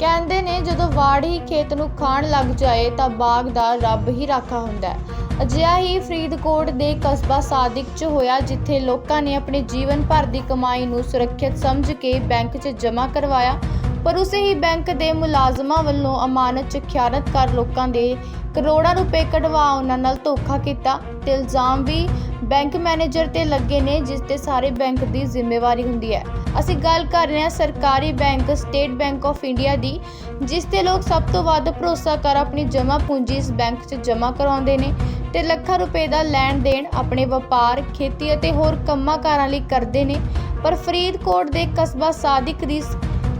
ਕਹਿੰਦੇ ਨੇ ਜਦੋਂ ਵਾੜ ਹੀ ਖੇਤ ਨੂੰ ਖਾਣ ਲੱਗ ਜਾਏ ਤਾਂ ਬਾਗ ਦਾ ਰੱਬ ਹੀ ਰਾਖਾ ਹੁੰਦਾ ਹੈ। ਅਜਿਹਾ ਹੀ ਫਰੀਦਕੋਟ ਦੇ ਕਸਬਾ ਸਾਦਿਕ 'ਚ ਹੋਇਆ, ਜਿੱਥੇ ਲੋਕਾਂ ਨੇ ਆਪਣੇ ਜੀਵਨ ਭਰ ਦੀ ਕਮਾਈ ਨੂੰ ਸੁਰੱਖਿਅਤ ਸਮਝ ਕੇ ਬੈਂਕ 'ਚ ਜਮ੍ਹਾਂ ਕਰਵਾਇਆ। ਪਰ ਉਸੇ ਹੀ ਬੈਂਕ ਦੇ ਮੁਲਾਜ਼ਮਾਂ ਵੱਲੋਂ ਅਮਾਨਤ 'ਚ ਖਿਆਨਤ ਕਰ ਲੋਕਾਂ ਦੇ ਕਰੋੜਾਂ ਰੁਪਏ ਕਢਵਾ ਉਹਨਾਂ ਨਾਲ ਧੋਖਾ ਕੀਤਾ ਤੇ ਇਲਜ਼ਾਮ ਵੀ ਬੈਂਕ ਮੈਨੇਜਰ ਤੇ ਲੱਗੇ ਨੇ, ਜਿਸ ਤੇ ਸਾਰੇ ਬੈਂਕ ਦੀ ਜ਼ਿੰਮੇਵਾਰੀ ਹੁੰਦੀ ਹੈ। ਅਸੀਂ ਗੱਲ ਕਰ ਰਹੇ ਹਾਂ ਸਰਕਾਰੀ bank State Bank of India ਦੀ, ਜਿਸ ਤੇ ਲੋਕ ਸਭ ਤੋਂ ਵੱਧ ਭਰੋਸਾ ਕਰ ਆਪਣੀ ਜਮ੍ਹਾਂ ਪੂੰਜੀ ਇਸ ਬੈਂਕ 'ਚ ਜਮ੍ਹਾਂ ਕਰਾਉਂਦੇ ਨੇ ਤੇ ਲੱਖਾਂ ਰੁਪਏ ਦਾ ਲੈਣ ਦੇਣ ਆਪਣੇ ਵਪਾਰ, ਖੇਤੀ ਅਤੇ ਹੋਰ ਕੰਮਾਂ ਕਾਰਾਂ ਲਈ ਕਰਦੇ ਨੇ। ਪਰ ਫਰੀਦਕੋਟ ਦੇ ਕਸਬਾ ਸਾਦਿਕ ਦੀ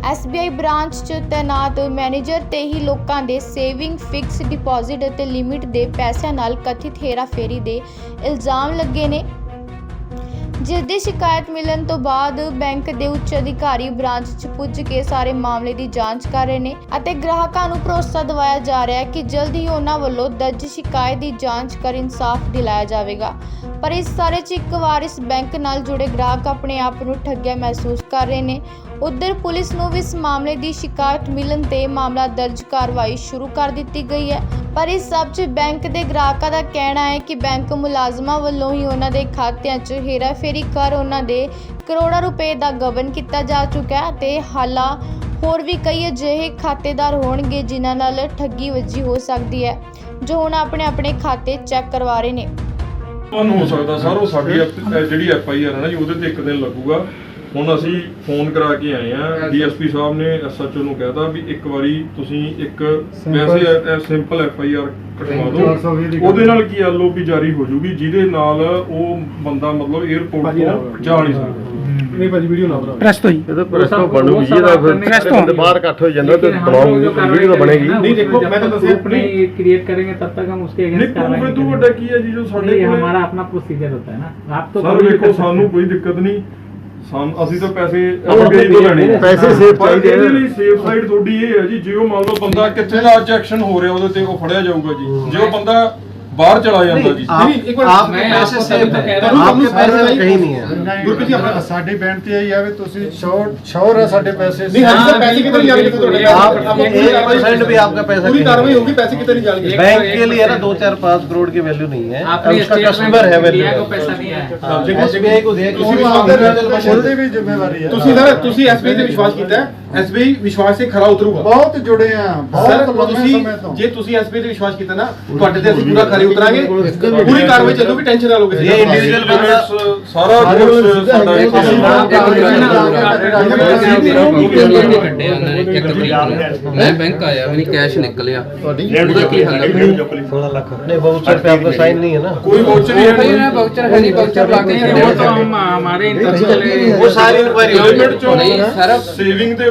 SBI ਬ੍ਰਾਂਚ 'ਚ ਤੈਨਾਤ ਮੈਨੇਜਰ ਤੇ ਹੀ ਲੋਕਾਂ ਦੇ ਸੇਵਿੰਗ, ਫਿਕਸ ਡਿਪੋਜ਼ਿਟ ਅਤੇ ਲਿਮਿਟ ਦੇ ਪੈਸਿਆਂ ਨਾਲ ਕਥਿਤ ਹੇਰਾਫੇਰੀ ਦੇ ਇਲਜ਼ਾਮ ਲੱਗੇ ਨੇ। ਜਿਸ ਦੀ ਸ਼ਿਕਾਇਤ ਮਿਲਣ ਤੋਂ ਬਾਅਦ ਬੈਂਕ ਦੇ ਉੱਚ ਅਧਿਕਾਰੀ ਬ੍ਰਾਂਚ 'ਚ ਪੁੱਜ ਕੇ ਸਾਰੇ ਮਾਮਲੇ ਦੀ ਜਾਂਚ ਕਰ ਰਹੇ ਨੇ ਅਤੇ ਗ੍ਰਾਹਕਾਂ ਨੂੰ ਭਰੋਸਾ ਦਿਵਾਇਆ ਜਾ ਰਿਹਾ ਹੈ ਕਿ ਜਲਦ ਹੀ ਉਹਨਾਂ ਵੱਲੋਂ ਦਰਜ ਸ਼ਿਕਾਇਤ ਦੀ ਜਾਂਚ ਕਰ ਇਨਸਾਫ ਦਿਲਾਇਆ ਜਾਵੇਗਾ। ਪਰ ਇਸ ਸਾਰੇ 'ਚ ਇੱਕ ਵਾਰ ਇਸ ਬੈਂਕ ਨਾਲ ਜੁੜੇ ਗ੍ਰਾਹਕ ਆਪਣੇ ਆਪ ਨੂੰ ਠੱਗਿਆ ਮਹਿਸੂਸ ਕਰ ਰਹੇ ਨੇ। ਉਧਰ ਪੁਲਿਸ ਨੂੰ ਵੀ ਇਸ ਮਾਮਲੇ ਦੀ ਸ਼ਿਕਾਇਤ ਮਿਲਣ ਤੇ ਮਾਮਲਾ ਦਰਜ ਕਾਰਵਾਈ ਸ਼ੁਰੂ ਕਰ ਦਿੱਤੀ ਗਈ ਹੈ। ਪਰ ਇਸ ਸਭ 'ਚ ਬੈਂਕ ਦੇ ਗ੍ਰਾਹਕਾਂ ਦਾ ਕਹਿਣਾ ਹੈ ਕਿ ਬੈਂਕ ਮੁਲਾਜ਼ਮਾਂ ਵੱਲੋਂ ਹੀ ਉਹਨਾਂ ਦੇ ਖਾਤਿਆਂ 'ਚ ਹੇਰਾਫੇਰੀ ਕਰ ਉਹਨਾਂ ਦੇ ਕਰੋੜਾਂ ਰੁਪਏ ਦਾ ਗਬਨ ਕੀਤਾ ਜਾ ਚੁੱਕਾ ਹੈ ਤੇ ਹਾਲਾ ਹੋਰ ਵੀ ਕਈ ਅਜਿਹੇ ਖਾਤੇਦਾਰ ਹੋਣਗੇ ਜਿਨ੍ਹਾਂ ਨਾਲ ਠੱਗੀ ਵੱਜੀ ਹੋ ਸਕਦੀ ਹੈ, ਜੋ ਹੁਣ ਆਪਣੇ ਆਪਣੇ ਖਾਤੇ ਚੈੱਕ ਕਰਵਾ ਰਹੇ ਨੇ। ਤੁਹਾਨੂੰ ਹੋ ਸਕਦਾ ਸਰ, ਉਹ ਸਾਡੀ ਐਪ- ਅਹ ਜਿਹੜੀ ਐਫ ਆਈ ਆਰ ਹੈ ਨਾ ਜੀ, ਉਹਦੇ ਤੇ ਇੱਕ ਦਿਨ ਲੱਗੂਗਾ। ਹੁਣ ਅਸੀਂ ਫੋਨ ਕਰਾ ਕੇ ਆਏ ਆ ਡੀਐਸਪੀ ਸਾਹਿਬ ਨੇ ਐਸਐਚਓ ਨੂੰ ਕਹਿਤਾ ਵੀ ਇੱਕ ਵਾਰੀ ਤੁਸੀਂ ਇੱਕ ਵੈਸੇ ਇਹ ਸਿੰਪਲ ਐਫਆਈਆਰ ਕਟਵਾ ਦਿਓ। ਉਹਦੇ ਨਾਲ ਕੀ ਐਲਓਪੀ ਜਾਰੀ ਹੋ ਜੂਗੀ ਜਿਹਦੇ ਨਾਲ ਉਹ ਬੰਦਾ ਮਤਲਬ 에어ਪੋਰਟ ਤੋਂ ਜਾ ਨਹੀਂ ਸਕਦਾ। ਨਹੀਂ ਭਾਜੀ ਵੀਡੀਓ ਨਾ ਬਣਾਓ। ਪ੍ਰੈਸ ਤੋਂ ਹੀ ਪ੍ਰੈਸ ਤੋਂ ਬਣੂਗੀ ਇਹਦਾ ਪ੍ਰੈਸ ਤੋਂ ਬਾਹਰ ਇਕੱਠ ਹੋ ਜਾਂਦਾ ਤੇ ਬਣਾਉਂਗੇ ਵੀਡੀਓ ਤਾਂ ਬਣੇਗੀ। ਨਹੀਂ ਦੇਖੋ ਮੈਂ ਸਾਨੂੰ ਕੋਈ ਦਿੱਕਤ ਸਾਨੂੰ ਅਸੀਂ ਤਾਂ ਪੈਸੇ ਅੱਗੇ ਤੋਂ ਲੈਣੇ ਨੇ ਪੈਸੇ ਸੇਫ ਪਰ ਚਾਹੀਦੇ ਇਹਦੇ ਆ। ਲਈ ਸੇਫ ਸਾਈਡ ਤੁਹਾਡੀ ਇਹ ਹੈ ਜੀ ਜੇ ਉਹ ਮੰਨ ਲਓ ਬੰਦਾ ਕਿੱਥੇ ਦਾ ਅੱਜ ਐਕਸ਼ਨ ਹੋ ਰਿਹਾ ਉਹਦੇ ਤੇ ਉਹ ਫੜਿਆ ਜਾਊਗਾ ਜੀ। ਜੇ ਉਹ ਬੰਦਾ ਬਾਹਰ ਚਲਾ ਜਾਂਦਾ ਜੀ नहीं, नहीं, एक मिनट आप मैं पैसे आपको सेव तभी तो कह रहा हूँ। आपके पैसे नहीं, कहीं नहीं है ਗੁਰਪ੍ਰੀਤ ਜੀ ਆਪਣਾ ਸਾਡੀ ਬੇਨਤੀ ਇਹ ਹੈ ਵੀ ਤੁਸੀਂ ਸ਼ੋਰ ਸ਼ੋਰ ਹੈ ਸਾਡੇ ਪੈਸੇ ਨਹੀਂ ਹਾਂਜੀ ਸਰ ਪੈਸੇ ਕਿਤੇ ਨਹੀਂ ਜਾਣਗੇ ਤੁਹਾਡੇ आप एक परसेंट भी आपका पैसा पूरी नहीं कार्रवाई है। होगी पैसे कितने नहीं जाएंगे बैंक के लिए ना दो चार पाँच करोड़ की वैल्यू नहीं है आपने उसका स्टेट कस्टमर है बैंक वैल्यू इंडिया को पैसा दिया है हाँ, SBI को दिया ਤੁਸੀਂ किसी ਵੀ भी ਆਪਦੇ मामले में ਉਹਦੀ ਵੀ ਜ਼ਿੰਮੇਵਾਰੀ ਹੈ ਤੁਸੀਂ ਸਰ ਤੁਸੀਂ ਐਸਬੀਆਈ ਤੇ ਵਿਸ਼ਵਾਸ ਕੀਤਾ ਹੈ ਐਸਬੀ ਵਿਸ਼ਵਾਸ ਤੇ ਖਰਾ ਉਤਰੂਗਾ ਬਹੁਤ ਜੁੜੇ ਆ ਬਹੁਤ ਲੰਮੇ ਸਮੇਂ ਤੋਂ ਜੇ ਤੁਸੀਂ ਐਸਬੀ ਤੇ ਵਿਸ਼ਵਾਸ ਕੀਤਾ ਨਾ ਤੁਹਾਡੇ ਤੇ ਅਸੀਂ ਪੂਰਾ ਖਰੇ ਉਤਰਾਂਗੇ ਪੂਰੀ ਕਾਰਵਾਈ ਚੱਲੂਗੀ ਟੈਨਸ਼ਨ ਨਾ ਲਓਗੇ ਇਹ ਇੰਡੀਵਿਜੂਅਲ ਬੰਦਾ ਸਾਰਾ ਮੈਂ ਬੈਂਕ ਆਇਆ ਮੈਨੂੰ ਕੈਸ਼ ਨਿਕਲਿਆ ਉਹਦਾ ਕੀ ਹਾਲ ਹੈ 16 ਲੱਖ ਨਹੀਂ ਵਾਊਚਰ ਤੇ ਆਪਣਾ ਸਾਈਨ ਨਹੀਂ ਹੈ ਨਾ ਕੋਈ ਵਾਊਚਰ ਨਹੀਂ ਹੈ ਨਾ ਵਾਊਚਰ ਹੈ ਨਹੀਂ ਵਾਊਚਰ ਲਾ ਕੇ ਉਹ ਤਾਂ ਹਮਾਰੇ ਇੰਟਰਸਟ ਉਹ ਸਾਰੀ ਇਨਕੁਆਇਰੀ ਗਵਰਨਮੈਂਟ ਚੋਂ ਸਾਰਾ ਸੇਵਿੰਗ ਦੇ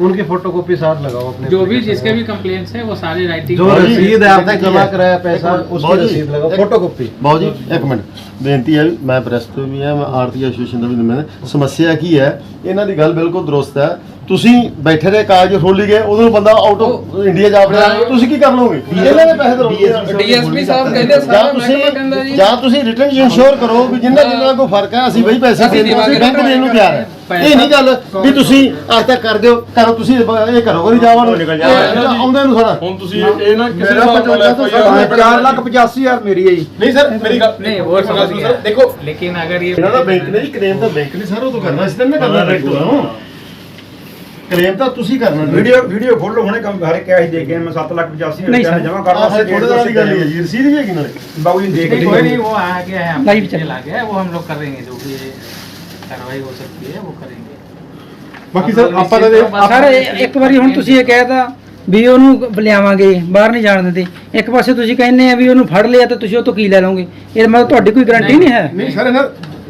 उनकी फोटोकॉपी साथ लगाओ अपने जो भी जिसके भी कंप्लेंट्स है वो सारे राइटिंग जो रसीद है आपने देखिए। जमा कराया पैसा उसकी रसीद लगाओ फोटोकॉपी ਬਾਊ ਜੀ ਇੱਕ ਮਿੰਟ ਬੇਨਤੀ ਹੈ ਵੀ ਮੈਂ ਪ੍ਰੈਸ ਤੋਂ ਵੀ ਹਾਂ ਮੈਂ ਆਰਤੀ ਐਸੋਸੀਏਸ਼ਨ ਦਾ ਵੀ ਨੁਮਾਇੰਦਾ ਸਮੱਸਿਆ ਕੀ ਹੈ ਇਹਨਾਂ ਦੀ ਗੱਲ ਬਿਲਕੁਲ ਦਰੁਸਤ ਹੈ ਤੁਸੀਂ ਬੈਠੇ ਦੇ ਕਾਗਜ਼ ਖੋਲੀ ਗਏ ਉਦੋਂ ਬੰਦਾ ਆਊਟ ਆਫ ਇੰਡੀਆ ਜਾ ਵੜਿਆ। ਤੁਸੀਂ ਕੀ ਕਰ ਲਓਗੇ ਇਹਨਾਂ ਦੇ ਪੈਸੇ ਦਿਓ। ਡੀਐਸਪੀ ਸਾਹਿਬ ਕਹਿੰਦੇ ਸਾਰਾ ਮਹਿਕਮਾ ਜਾਂ ਤੁਸੀਂ ਰਿਟਰਨ ਇਨਸ਼ੋਰ ਕਰੋ ਵੀ ਜਿੰਨਾ ਜਿੰਨਾ ਕੋਈ ਫ਼ਰਕ ਹੈ ਅਸੀਂ ਵਹੀ ਪੈਸੇ ਦੇ ਦੇਵਾਂਗੇ। ਬੈਂਕ ਦੇਣ ਨੂੰ ਤਿਆਰ ਹੈ। ਇਹ ਨਹੀਂ ਗੱਲ ਵੀ ਤੁਸੀਂ ਅੱਜ ਤੱਕ ਕਰ ਦਿਓ ਕਰੋ ਤੁਸੀਂ ਇਹ ਕਰੋ ਨਹੀਂ ਜਾਵਣ ਆਉਂਦੇ ਨੂੰ ਸਾਰਾ ਹੁਣ ਤੁਸੀਂ ਇਹ ਨਾ ਕਿਸੇ ਦਾ 4 ਲੱਖ 85000 ਮੇਰੀ ਹੈ ਜੀ। ਨਹੀਂ ਸਰ ਮੇਰੀ ਗੱਲ ਨਹੀਂ ਹੋਰ ਸਮਝ ਦੇਖੋ ਲੇਕਿਨ ਅਗਰ ਇਹ ਇਹਨਾਂ ਦਾ ਬੈਂਕ ਨੇ ਕਲੇਮ ਤਾਂ ਬੈਂਕ ਨੇ ਸਰ ਉਹ ਤੋਂ ਕਰਨਾ। ਸੀ ਤਾਂ ਮੈਂ ਕਰਨਾ ਡਾਇਰੈਕਟ ਹਾਂ ਕਲੇਮ ਤਾਂ ਤੁਸੀਂ ਕਰਨਾ ਵੀਡੀਓ ਵੀਡੀਓ ਖੋਲੋ ਹੁਣੇ ਕੰਮ ਘਰੇ ਕੈਸ਼ ਦੇ ਕੇ ਮੈਂ 7 ਲੱਖ 85 ਨਹੀਂ ਹਜ਼ਾਰ ਸਰ। ਜਮਾ ਆਹ ਕਰਨਾ ਫਿਰ ਥੋੜੇ ਦਿਨਾਂ ਦੀ ਗੱਲ ਹੀ ਹੈ ਜੀ ਰਸੀਦ ਵੀ ਹੈਗੀ ਨਾਲੇ ਬਾਬੂ ਜੀ ਦੇਖ नहीं, कोई नहीं वो आ गया है लाइव आपका चल। email आ गया है वो हम लोग करेंगे जो भी कार्रवाई हो सकती है वो करेंगे ਬਾਕੀ ਸਰ ਆਪਾਂ ਤਾਂ ਇਹ- ਸਰ ਇਹ- ਇੱਕ ਵਾਰੀ ਹੁਣ ਤੁਸੀਂ ਇਹ ਕਹਿਤਾ ਵੀ ਉਹਨੂੰ ਲਿਆਵਾਂਗੇ ਬਾਹਰ ਨਹੀਂ ਜਾਣ ਦਿੰਦੇ ਇੱਕ ਪਾਸੇ ਤੁਸੀਂ ਕਹਿੰਦੇ ਆ ਵੀ ਉਹਨੂੰ ਫੜ ਲਿਆ ਤਾਂ ਤੁਸੀਂ ਉਹ ਤੋਂ ਕੀ ਲੈ ਲਓਗੇ ਇਹ ਮਤਲਬ ਤੁਹਾਡੀ ਕੋਈ ਗਾਰੰਟੀ ਨਹੀਂ ਹੈ ਨਹੀਂ ਸਰ ਇਹਨਾਂ ਨਹੀਂ ਦੋ ਨਹੀਂ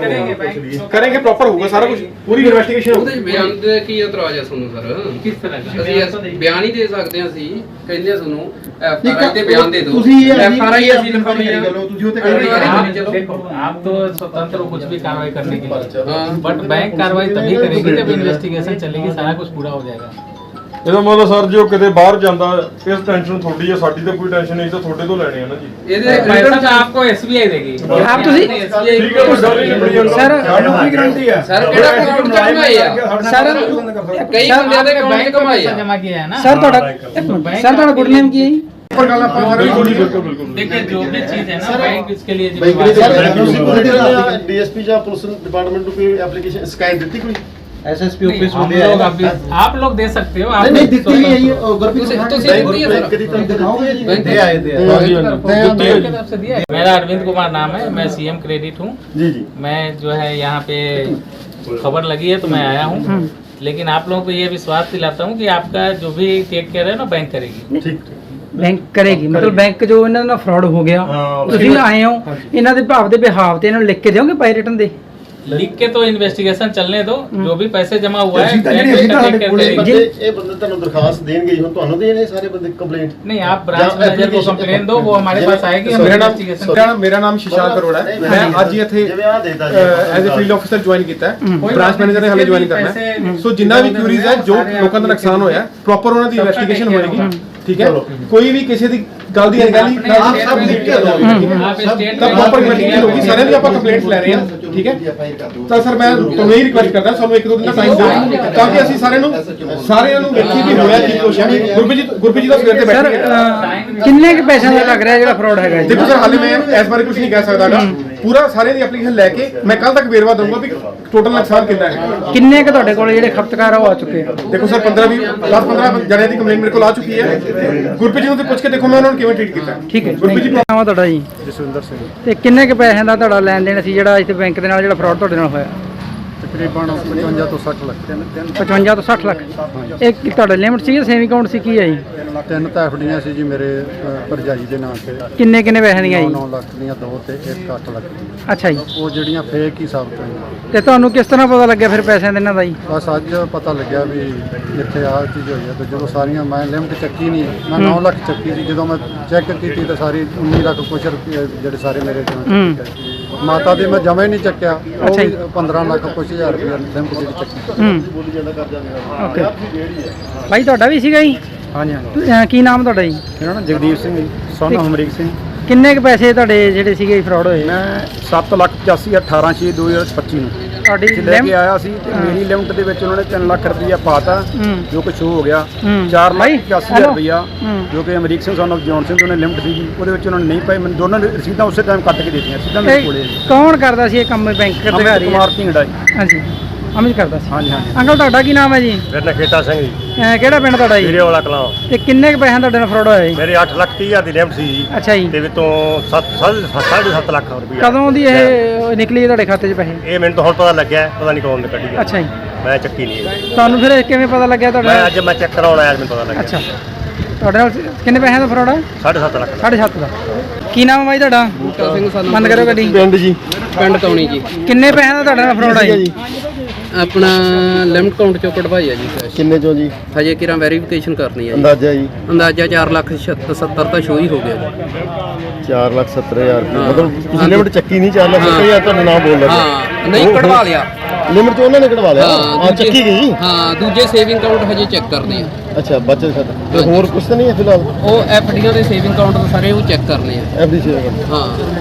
करेंगे बैंक ਕਰਾਂਗੇ ਪ੍ਰੋਪਰ ਹੋਊਗਾ ਸਾਰਾ ਕੁਝ ਪੂਰੀ ਇਨਵੈਸਟੀਗੇਸ਼ਨ ਉਹਦੇ 'ਚ ਬਿਆਨ ਦੇ ਕੀ ਇਤਰਾਜ਼ ਹੈ ਤੁਹਾਨੂੰ ਸਰ किस तरह का ਅਸੀਂ ਇਸ- ਬਿਆਨ ਹੀ ਦੇ ਸਕਦੇ ਹਾਂ ਅਸੀਂ ਕਹਿੰਦੇ ਆ ਤੁਹਾਨੂੰ ਐਫ ਆਰ ਆਈ ਤੇ ਬਿਆਨ ਦੇ ਦਿਓ ਤੁਸੀਂ ਇਹ ਐਫ ਆਰ ਆਈ ਅਸੀਂ ਲਿਖਾਉਣੀ ਹੈ ਤੁਸੀਂ ਉੱਤੇ आप देखो आप तो स्वतंत्र हो कुछ भी कार्रवाई करने के लिए हाँ। बट बैंक कार्रवाई तभी करेगी जब इन्वेस्टिगेशन चलेगी सारा कुछ पूरा हो जाएगा ਇਹਦਾ ਮਤਲਬ ਸਰ ਜੇ ਉਹ ਕਿਤੇ ਬਾਹਰ ਜਾਂਦਾ ਇਸ ਟੈਨਸ਼ਨ ਤੁਹਾਡੀ ਹੈ ਸਾਡੀ ਤਾਂ ਕੋਈ ਟੈਨਸ਼ਨ ਨਹੀਂ ਇਹ ਤਾਂ ਤੁਹਾਡੇ ਤੋਂ ਲੈਣੇ ਆ ਨਾ ਜੀ। ਇਹਦੇ ਪੈਸਾ ਤਾਂ ਆਪਕੋ ਐਸਬੀਆਈ ਦੇਗੀ। ਆਪ ਤੁਸੀਂ? ਠੀਕ ਹੈ ਕੋਈ ਗੱਲ ਨਹੀਂ ਬੜੀ ਅੰਦਰ ਸਰ ਸਾਨੂੰ ਕੀ ਗਰੰਟੀ ਹੈ ਸਰ ਕਿਹੜਾ ਅਕਾਊਂਟ ਕਮਾਈ ਆ? ਸਰ ਕਈ ਬੰਦਿਆਂ ਦੇ ਅਕਾਊਂਟ ਕਮਾਈ ਆ। ਜਮਾ ਕੀਤਾ ਹੈ ਨਾ? ਸਰ ਤੁਹਾਡਾ ਸਰ ਤੁਹਾਡਾ ਗੁੱਡ ਨੇਮ ਕੀ ਹੈ ਜੀ? पर गला पर बिल्कुल बिल्कुल देखिए जो भी चीज है ना बैंक इसके लिए जिम्मेदार है डीएसपी या पुलिस डिपार्टमेंट को कोई एप्लीकेशन शिकायत देती कोई ਦਿੱਤੀ ਕੋਈ ਐਸਐਸਪੀ नहीं, ਆਫਿਸ हम में लोग अभी आप लोग दे सकते हो आप नहीं नहीं लोग दिखती नहीं है ये स्वतंत्र- गुरप्रीत ਤੁਸੀਂ सिंह ਤੁਸੀਂ ਬੈਂਕ ਦਿੱਤੀ ਹੈ ਬੈਂਕ ਸਰ ਦੀ ਤੁਹਾਨੂੰ ਦਿਖਾਓਗੇ ਜੀ बैंक दे आए थे ਹਾਂਜੀ ਹਾਂਜੀ ਦਿੱਤੀ ਹੈ बैंक की तरफ से दिया है। मेरा अरविंद कुमार नाम है मैं सीएम क्रेडिट हूँ ਜੀ ਜੀ मैं जो है यहाँ पे खबर लगी है तो मैं आया हूँ लेकिन आप लोगों को ये विश्वास दिलाता हूँ कि आपका जो भी टेक केयर है ना बैंक करेगी ਠੀਕ ਬੈਂਕ ਕਰੇਗੀ ਮਤਲਬ ਬੈਂਕ ਜੋ ਇਹਨਾਂ ਨਾਲ ਫਰਾਡ ਹੋ ਗਿਆ ਹਾਂ, ਤੁਸੀਂ ਆਏ ਹੋ ਇਹਨਾਂ ਦੇ ਭਾਵ ਦੇ ਬਿਹਾਵ ਤੇ ਇਹਨਾਂ ਨੂੰ ਲਿਖ ਕੇ ਦਿਓਗੇ ਪਾਈ ਰਿਟਨ ਦੇ लिख के तो इन्वेस्टिगेशन चलने दो जो भी पैसे जमा हुआ है सीधा बैंक नहीं, उसका सीधा take care पुलिस करेगी। ਬੰਦੇ ਇਹ ਬੰਦੇ ਤੁਹਾਨੂੰ ਦਰਖਾਸਤ ਦੇਣਗੇ ਹੁਣ ਤੁਹਾਨੂੰ ਦੇਣੇ ਸਾਰੇ ਬੰਦੇ ਕੰਪਲੇਂਟ नहीं आप ब्रांच ਜਾਂ मैनेजर को application- कंप्लेन दो वो हमारे जिन्हें- पास आएगी हम ਮੇਰਾ ਨਾਮ इन्वेस्टिगेशन ਮੇਰਾ ਨਾਮ ਮੇਰਾ ਨਾਮ ਸ਼ਿਸ਼ਾਂਕ ਅਰੋੜਾ ਹੈ ਮੈਂ ਅੱਜ ਹੀ ਇੱਥੇ ਜਿਵੇਂ ਆ ਦੇਤਾ as a field officer join ਕੀਤਾ ਹੈ ਬ੍ਰਾਂਚ ਮੈਨੇਜਰ ਨੇ ਹਲੇ ਜੁਆਇਨ ਕਰਨਾ ਹੈ ਸੋ ਜਿੰਨਾ ਵੀ ਕਿਊਰੀਜ਼ ਹੈ ਜੋ ਲੋਕਾਂ ਦਾ ਨੁਕਸਾਨ ਹੋਇਆ ਪ੍ਰੋਪਰ ਉਹਨਾਂ ਦੀ ਇਨਵੈਸਟੀਗੇਸ਼ਨ ਹੋਏਗੀ ਠੀਕ ਹੈ ਕੋਈ ਵੀ ਕਿਸੇ ਦੀ ਗੱਲ ਦੀ ਅਣਗਹਿਲੀ ਆਪ ਸਭ ਲਿਖ ਕੇ ਲਓ आप स्टेट ਤਾਂ ਪ੍ਰੋਪਰ ਇਨਵੈਸਟੀਗੇਸ਼ਨ ਹੋਗੀ ਸਾਰਿਆਂ ਦੀ ਆਪਾਂ ਕੰਪਲੇਂਟਸ ਲੈ ਰਹੇ ਹਾਂ ਠੀਕ ਹੈ? ਤਾਂ ਸਰ ਮੈਂ ਤੁਹਾਨੂੰ ਇਹ ਰਿਕੁਐਸਟ ਕਰਦਾ ਸਾਨੂੰ ਇੱਕ ਦੋ ਦਿਨ ਦਾ ਟਾਈਮ ਦਿਓ ਤਾਂ ਕਿ ਅਸੀਂ ਸਾਰਿਆਂ ਨੂੰ ਸਾਰਿਆਂ ਨੂੰ ਵੇਖੀ ਵੀ ਹੋਇਆ ਕੀ ਕੁਛ ਹੈ। ਗੁਰਪ੍ਰੀਤ ਜੀ ਗੁਰਪ੍ਰੀਤ ਜੀ ਦਾ ਸਵੇਰ ਤੇ ਸਰ ਬੈਠੇ ਅਹ, ਕਿੰਨੇ ਕੁ ਪੈਸਿਆਂ ਦਾ ਲੱਗ ਰਿਹਾ ਜਿਹੜਾ ਫਰਾਡ ਹੈਗਾ ਜੀ? ਦੇਖੋ ਸਰ ਹਾਲੇ ਮੈਂ ਇਸ ਬਾਰੇ ਕੁਝ ਨਹੀਂ ਕਹਿ ਸਕਦਾਗਾ ਪੂਰਾ ਸਾਰਿਆਂ ਦੀ ਐਪਲੀਕੇਸ਼ਨ ਲੈ ਕੇ ਮੈਂ ਕੱਲ ਤੱਕ ਵੇਰਵਾ ਦਊਂਗਾ ਵੀ ਟੋਟਲ ਨੁਕਸਾਨ ਕਿੰਨਾ ਹੈ। ਕਿੰਨੇ ਕੁ ਤੁਹਾਡੇ ਕੋਲ ਜਿਹੜੇ ਖਪਤਕਾਰ ਆ ਉਹ ਆ ਚੁੱਕੇ ਆ? ਦੇਖੋ ਸਰ 15 20 10 15 ਜਣਿਆਂ ਦੀ ਕੰਪਲੇਂਟ ਮੇਰੇ ਕੋਲ ਆ ਚੁੱਕੀ ਹੈ। ਗੁਰਪ੍ਰੀਤ ਜੀ ਨੂੰ ਤੇ ਪੁੱਛ ਕੇ ਦੇਖੋ ਮੈਂ ਉਹਨਾਂ ਨੂੰ ਕਿਵੇਂ ਟ੍ਰੀਟ ਕੀਤਾ। ਠੀਕ ਹੈ ਗੁਰਪ੍ਰੀਤ ਜੀ ਨਾਮ ਆ ਤੁਹਾਡਾ ਜੀ? ਜਸਵਿੰਦਰ ਸਿੰਘ। ਤੇ ਕਿੰਨੇ ਕੁ ਪੈਸਿਆਂ ਦਾ ਤੁਹਾਡਾ ਲੈਣ ਦੇਣ ਸੀ ਜਿਹੜਾ ਇੱਥੇ ਬੈਂਕ ਦੇ ਨਾਲ ਜਿਹੜਾ ਫਰਾਡ ਤੁਹਾਡੇ ਨਾਲ ਹੋਇਆ? ਤਕਰੀਬਨ 55 ਤੋਂ 60 ਲੱਖ। 55 ਤੋਂ 60 ਲੱਖ। ਇਹ ਕੀ ਤੁਹਾਡਾ ਲਿਮਟ ਸੀ ਜਾਂ ਸੇਵਿੰਗ ਅਕਾਊਂਟ ਸੀ ਕੀ ਹੈ ਜੀ? ਤਿੰਨ ਤਾਂ ਐਫਡੀਆਂ ਸੀ ਜੀ ਮੇਰੇ ਅ, ਭਰਜਾਈ ਦੇ ਨਾਂ ਤੇ। ਕਿੰਨੇ ਕਿੰਨੇ ਪੈਸਿਆਂ ਦੀਆਂ ਜੀ? 9 ਲੱਖ ਦੀਆਂ ਦੋ ਤੇ 1 8 ਲੱਖ ਦੀਆਂ। ਅੱਛਾ ਜੀ। ਉਹ ਜਿਹੜੀਆਂ ਫੇਕ ਹੀ ਸਾਬਤ ਹੋਈਆਂ ਤੇ ਤੁਹਾਨੂੰ ਕਿਸ ਤਰ੍ਹਾਂ ਪਤਾ ਲੱਗਿਆ ਫਿਰ ਪੈਸਿਆਂ ਦੇ ਇਹਨਾਂ ਦਾ ਜੀ? ਬਸ ਅੱਜ ਪਤਾ ਲੱਗਿਆ ਵੀ ਇੱਥੇ ਆਹ ਚੀਜ਼ ਹੋਈ ਹੈ ਤੇ ਜਦੋਂ ਸਾਰੀਆਂ ਮੈਂ ਲਿਮਟ ਚੱਕੀ ਨਹੀਂ ਮੈਂ 9 ਲੱਖ ਚੱਕੀ ਸੀ। ਜਦੋਂ ਮੈਂ ਚੈੱਕ ਕੀਤੀ ਤਾਂ ਸਾਰੀ 19 ਲੱਖ ਕੁਛ ਰੁਪਏ ਜਿਹੜੇ ਸਾਰੇ ਮੇਰੇ ਚੋਂ ਹੂੰ। ਮਾਤਾ ਦੇ ਮੈਂ ਜਮਾ ਹੀ ਨਹੀਂ ਚੱਕਿਆ। ਉਹ ਅੱਛਾ ਵੀ ਜੀ। 15 ਲੱਖ ਕੁਛ ਹਜ਼ਾਰ ਰੁਪਏ ਲਿਮਟ ਜਿਹੜੀ ਚੱਕੀ ਹੂੰ। ਓਕੇ। ਭਾਈ ਤੁਹਾਡਾ ਵੀ ਸੀਗਾ ਜੀ? ਹਾਂਜੀ ਹਾਂਜੀ। ਅਹ, ਕੀ ਨਾਮ ਤੁਹਾਡਾ ਜੀ? ਜਗਦੀਪ ਸਿੰਘ ਜੀ ਸੋਨਾ ਹਮਰੀਕ ਸਿੰਘ। ਕਿੰਨੇ ਕੁ ਪੈਸੇ ਤੁਹਾਡੇ ਜਿਹੜੇ ਸੀਗੇ ਫਰਾਡ ਹੋਏ? ਮੈਂ 7 ਲੱਖ 85 18 6 2025 ਨੂੰ। ਤੁਹਾਡੀ ਲੈ ਕੇ ਲਿਮ- ਆਇਆ ਸੀ ਤੇ ਮੇਰੀ ਲਿਮਟ ਦੇ ਵਿੱਚ ਉਹਨਾਂ ਨੇ 3 ਲੱਖ ਰੁਪਈਆ ਪਾਤਾ ਹੂੰ। ਜੋ ਕੁਝ ਹੋ ਗਿਆ। ਹੂੰ। 4 ਭਾਈ, ਲੱਖ 80000 ਹੈਲੋ। ਰੁਪਈਆ ਹੂੰ। ਜੋ ਕਿ ਅਮਰੀਕ ਸਿੰਘ ਸਾਨੂੰ ਜੌਨ ਸਿੰਘ ਉਹਨਾਂ ਲਿਮਟ ਸੀਗੀ। ਉਹਦੇ ਵਿੱਚ ਉਹਨਾਂ ਨੇ ਨਹੀਂ ਪਾਈ ਮੈਨੂੰ ਦੋਨਾਂ ਨੇ ਰਸੀਦਾਂ ਉਸੇ ਟਾਈਮ ਕੱਟ ਕੇ ਦੇ ਦਿੱਤੀਆਂ ਸਿੱਧਾ ਮੇਰੇ ਕੋਲੇ ਕੌਣ ਕਰਦਾ ਸੀ ਇਹ ਕੰਮ ਬੈਂਕ ਅਮਿਤ ਕੁਮਾਰ ਢਿੰਗੜਾ ਜੀ ਹਾਂਜੀ। ਅਮਿਤ ਕਰਦਾ ਸੀ। ਹਾਂਜੀ ਹਾਂਜੀ। ਅੰਕਲ ਤੁਹਾਡਾ ਕੀ ਨਾਮ ਹੈ ਜੀ? ਮੇਰਾ ਖੇਤਾ ਸਿੰਘ ਜੀ। ਅਹ, ਕਿਹੜਾ ਪਿੰਡ ਤੁਹਾਡਾ ਜੀ? ਵੀਰੇ ਵਾਲਾ ਕਲਾਂ ਤੇ ਕਿੰਨੇ ਕੁ ਪੈਸਿਆਂ ਤੁਹਾਡੇ ਨਾਲ ਫਰਾਡ ਹੋਇਆ ਜੀ? ਮੇਰੇ 8 ਲੱਖ 30 ਹਜ਼ਾਰ ਦੀ ਲਿਮਟ ਸੀ ਜੀ। ਅੱਛਾ ਜੀ। ਤੇ ਵਿੱਚੋਂ 7 7.5 ਲੱਖ ਰੁਪਏ ਕਦੋਂ ਦੀ ਇਹ ਨਿਕਲੀ ਤੁਹਾਡੇ ਖਾਤੇ 'ਚ ਪੈਸੇ? ਇਹ ਮੈਨੂੰ ਤਾਂ ਹੁਣ ਪਤਾ ਲੱਗਿਆ ਪਤਾ ਨਹੀਂ ਕੌਣ ਨੇ ਕੱਢੀ ਆ। ਅੱਛਾ ਜੀ। ਮੈਂ ਚੱਕੀ ਨਹੀਂ। ਤੁਹਾਨੂੰ ਫਿਰ ਇਹ ਕਿਵੇਂ ਪਤਾ ਲੱਗਿਆ ਤੁਹਾਡੇ ਮੈਂ ਅੱਜ ਮੈਂ ਚੈੱਕ ਕਰਾਉਣ ਆਇਆ ਮੈਨੂੰ ਪਤਾ ਲੱਗਿਆ। ਅੱਛਾ। ਤੁਹਾਡੇ ਨਾਲ ਕਿੰਨੇ ਪੈਸਿਆਂ ਦਾ ਫਰਾਡ ਹੈ 7.5 ਲੱਖ 7.5 ਦਾ। ਕੀ ਨਾਮ ਹੈ ਬਾਈ ਤੁਹਾਡਾ? ਬੂਟਾ ਸਿੰਘ ਸਾਨੂੰ ਬੰਦ ਕਰੋ ਗੱਡੀ। ਪਿੰਡ ਜੀ। ਪਿੰਡ ਕੌਣੀ ਜੀ। ਕਿੰਨੇ ਪੈਸਿਆਂ ਦਾ ਤੁਹਾਡੇ ਨਾਲ ਫਰਾਡ ਹੈ ਜੀ? ਆਪਣਾ ਲਿਮਟ ਕਾਊਂਟ ਚੋਂ ਕਢਵਾਈ ਆ ਜੀ cash। ਕਿੰਨੇ ਚੋਂ ਜੀ? ਹਜੇ ਕਿਰਾਂ ਵੈਰੀਫਿਕੇਸ਼ਨ ਕਰਨੀ ਹੈ ਜੀ। ਅੰਦਾਜ਼ਾ ਜੀ? ਅੰਦਾਜ਼ਾ 4 ਲੱਖ 70 ਤਾਂ ਸ਼ੋ ਹੀ ਹੋ ਗਿਆ ਜੀ। 4 ਲੱਖ 70 ਹਜ਼ਾਰ ਰੁਪਏ। ਹਾਂ। ਮਤਲਬ ਤੁਸੀਂ ਲਿਮਟ ਚੱਕੀ ਨਹੀਂ 4 ਲੱਖ 70 ਹਜ਼ਾਰ ਤੁਹਾਡਾ ਨਾਮ ਬੋਲ ਲੱਗੇ ਹਾਂ। ਨਹੀਂ ਕਢਵਾ ਲਿਆ। ਲਿਮਟ ਤੋਂ ਉਹਨਾਂ ਨੇ ਕਢਵਾ ਲਿਆ? ਹਾਂ ਦੂਜੇ- ਚੱਕੀ ਗਈ? ਹਾਂ ਦੂਜੇ ਸੇਵਿੰਗ ਅਕਾਊਂਟ ਹਜੇ ਚੈੱਕ ਕਰਨੇ ਆ। ਅੱਛਾ ਬਚਤ ਖਾਤਾ ਤੇ। ਹੋਰ ਕੁਝ ਤਾਂ ਨਹੀਂ ਹੈ ਫਿਲਹਾਲ? ਉਹ ਐਫਡੀਆਂ ਦੇ ਸੇਵਿੰਗ ਅਕਾਊਂਟ ਸਾਰੇ ਉਹ ਚੈੱਕ ਕਰਨੇ ਆ। ਐਫਡੀ ਸ਼ੇਅਰ ਹਾਂ।